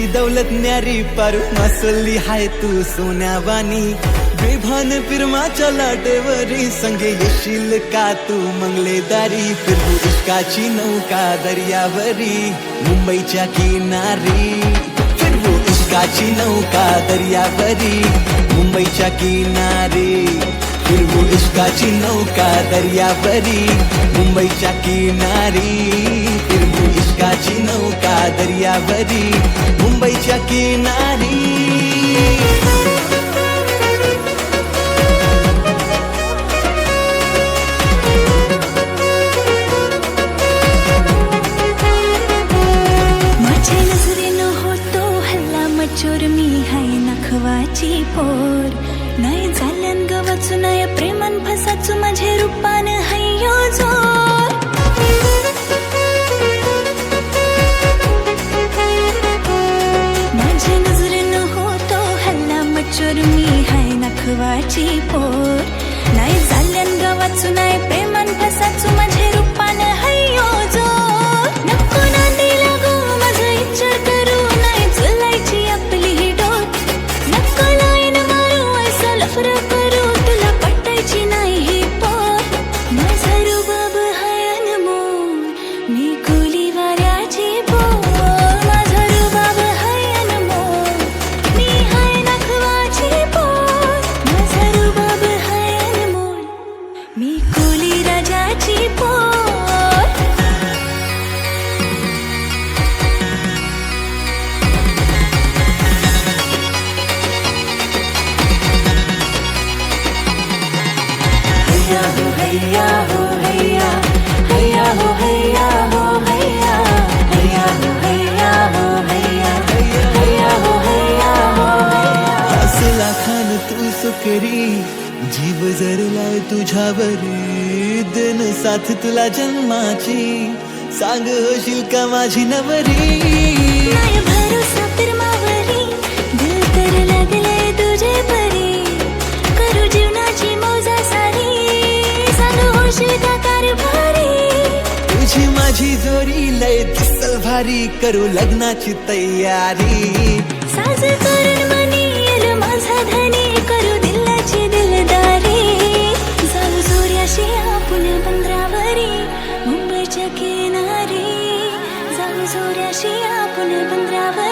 दौलत न्यारी पारू मसली हाय तू सोन्यावानी. बेभान फिरमाच्या लाटेवरी संगे येशील का तू मंगलेदारी? फिरवू इश्काची नौका दर्यावरी मुंबईच्या किनारी. फिरवू इश्काची नौका दर्यावरी मुंबईच्या किनारी. फिरवू इश्काची नौका दर्यावरी मुंबईच्या किनारी. फिरवू इश्काची नौका दर्यावरी मुंबईच्या किनारी. माझ्या नजरेनं होतो हल्ला मचोर मी हाय नखवाची पोर. नाही झाल्यान गवाचू नाय प्रेमान फसाचू माझे रूपान हय्यो जोर. माझ्या नजरेनं होतो हल्ला मच्छर मी हाय नखवाची पोर. मी कुली राजाची पोर. हैया हो हैया हो हैया. हैया हो हैया हो हैया. हैया हो हैया हो हैया. हैया हो हैया हो हैया. असला खान तू सुकरी. जीव जरलाय तुझ्यावरी दिन साथ तुला जन्माची. सांग होशील का माझी नवरी? तुझे परी. करू जीवनाची मौजा सारी. सांग होशील का कारभारी? तुझी माझी जोरी लय दिसल भारी करू लग्नाची तयारी. साज și acum ne întreabă